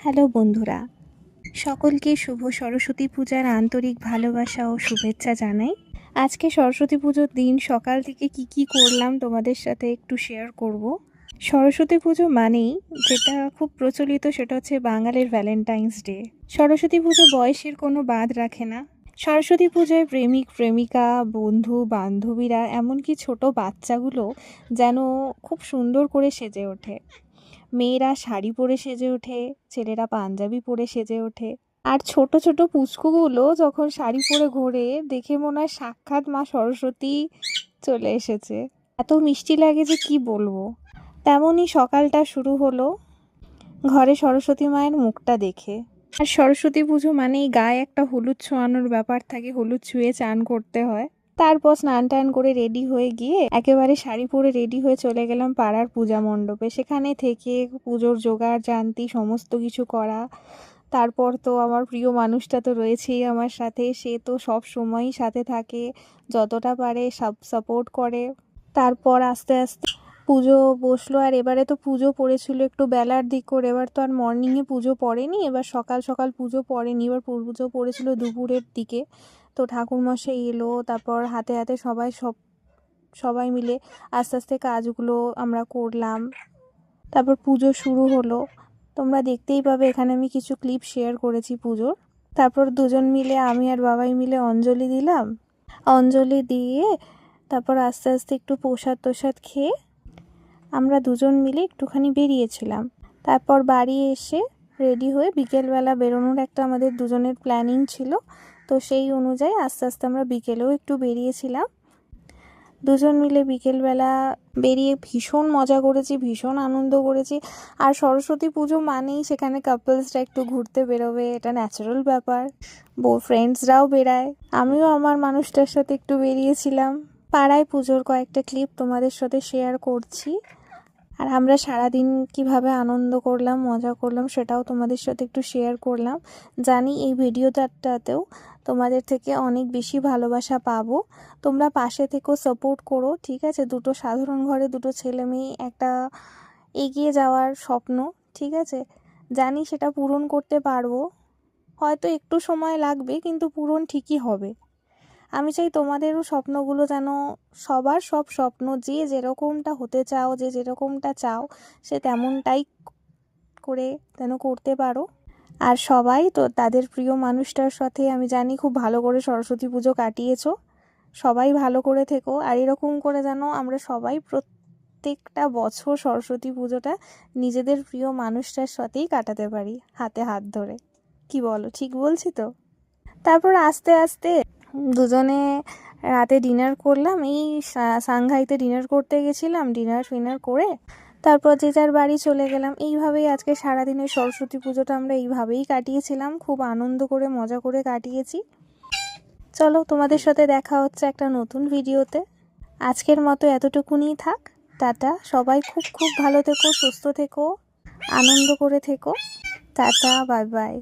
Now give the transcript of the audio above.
Hello বন্ধুরা, সকলকে শুভ সরস্বতী পূজার আন্তরিক ভালোবাসা ও শুভেচ্ছা জানাই। আজকে সরস্বতী পুজোর দিন সকাল থেকে কি কি করলাম তোমাদের সাথে একটু শেয়ার করব। সরস্বতী পুজো মানেই যেটা খুব প্রচলিত সেটা হচ্ছে বাঙালির ভ্যালেন্টাইন্স ডে সরস্বতী পুজো বয়সের কোনো বাদ রাখে না। সরস্বতী পুজোয় প্রেমিক, প্রেমিকা, বন্ধু, বান্ধবীরা, এমনকি ছোট বাচ্চাগুলো যেন খুব সুন্দর করে সেজে ওঠে। মেয়েরা শাড়ি পরে সেজে ওঠে, ছেলেরা পাঞ্জাবি পরে সেজে ওঠে। আর ছোট ছোট পুচকুগুলো যখন শাড়ি পরে ঘোরে, দেখে মনে হয় সাক্ষাৎ মা সরস্বতী চলে এসেছে। এত মিষ্টি লাগে যে কি বলব? তেমনই সকালটা শুরু হলো। ঘরে সরস্বতী মায়ের মুখটা দেখে। আর সরস্বতী পুজো মানেই গায়ে একটা হলুদ ছোঁয়ানোর ব্যাপার থাকে, হলুদ ছুঁয়ে চান করতে হয়। তারপর স্নান টান করে রেডি হয়ে গিয়ে একেবারে শাড়ি পরে রেডি হয়ে চলে গেলাম পাড়ার পূজা মণ্ডপে। সেখানে থেকে পুজোর জোগাড়, জানতি, সমস্ত কিছু করা। তারপর তো আমার প্রিয় মানুষটা তো রয়েছেই আমার সাথে। সে তো সব সময়ই সাথে থাকে, যতটা পারে সব সাপোর্ট করে। তারপর আস্তে আস্তে পুজো বসল। আর এবারে তো পুজো পড়েছিল একটু বেলার দিক করে। এবার তো আর মর্নিংয়ে পুজো পড়েনি। এবার সকাল সকাল পুজো পড়েনি। এবার পুজো পড়েছিল দুপুরের দিকে। তো ঠাকুরমশাই এলো, তারপর হাতে হাতে সবাই সব, সবাই মিলে আস্তে আস্তে কাজগুলো আমরা করলাম। তারপর পুজো শুরু হলো। তোমরা দেখতেই পাবে, এখানে আমি কিছু ক্লিপ শেয়ার করেছি পুজোর। তারপর দুজন মিলে, আমি আর বাবাই মিলে অঞ্জলি দিলাম। অঞ্জলি দিয়ে তারপর আস্তে আস্তে একটু প্রসাদ তোসাদ খেয়ে আমরা দুজন মিলে একটুখানি বেরিয়েছিলাম। তারপর বাড়ি এসে রেডি হয়ে বিকেলবেলা বেরোনোর একটা আমাদের দুজনের প্ল্যানিং ছিল। তো সেই অনুযায়ী আস্তে আস্তে আমরা বিকেলেও একটু বেরিয়েছিলাম। দুজন মিলে বিকেলবেলা বেরিয়ে ভীষণ মজা করেছি, ভীষণ আনন্দ করেছি। আর সরস্বতী পুজো মানেই সেখানে কাপলসরা একটু ঘুরতে বেরোবে, এটা ন্যাচারাল ব্যাপার। বউ ফ্রেন্ডসরাও বেরায়। আমিও আমার মানুষটার সাথে একটু বেরিয়েছিলাম। পাড়ায় পুজোর কয়েকটা ক্লিপ তোমাদের সাথে শেয়ার করছি। আর আমরা সারাদিন কীভাবে আনন্দ করলাম, মজা করলাম সেটাও তোমাদের সাথে একটু শেয়ার করলাম। জানি এই ভিডিওটাতেও তোমাদের থেকে অনেক বেশি ভালোবাসা পাবো। তোমরা পাশে থেকেও সাপোর্ট করো, ঠিক আছে? দুটো সাধারণ ঘরে দুটো ছেলে মেয়ে, একটা এগিয়ে যাওয়ার স্বপ্ন, ঠিক আছে? জানি সেটা পূরণ করতে পারব। হয়তো একটু সময় লাগবে, কিন্তু পূরণ ঠিকই হবে। আমি চাই তোমাদেরও স্বপ্নগুলো যেন সবার সব স্বপ্ন যে যেরকমটা হতে চাও, যে যেরকমটা চাও, সে তেমনটাই করে যেন করতে পারো। আর সবাই তো তাদের প্রিয় মানুষটার সাথে আমি জানি খুব ভালো করে সরস্বতী পুজো কাটিয়েছো। সবাই ভালো করে থেকো। আর এরকম করে যেন আমরা সবাই প্রত্যেকটা বছর সরস্বতী পুজোটা নিজেদের প্রিয় মানুষটার সাথেই কাটাতে পারি, হাতে হাত ধরে। কি বলো, ঠিক বলছি তো? তারপর আস্তে আস্তে দুজনে রাতে ডিনার করলাম। এই সাংঘাইতে ডিনার করতে গেছিলাম ডিনার ফিনার করে তারপর যে যার বাড়ি চলে গেলাম। এইভাবেই আজকে সারাদিনের সরস্বতী পুজোটা আমরা এইভাবেই কাটিয়েছিলাম। খুব আনন্দ করে, মজা করে কাটিয়েছি। চলো তোমাদের সাথে দেখা হচ্ছে একটা নতুন ভিডিওতে। আজকের মতো এতটুকুনি থাক। টাটা। সবাই খুব খুব ভালো থেকো, সুস্থ থেকো, আনন্দ করে থেকো। Tata, bye bye.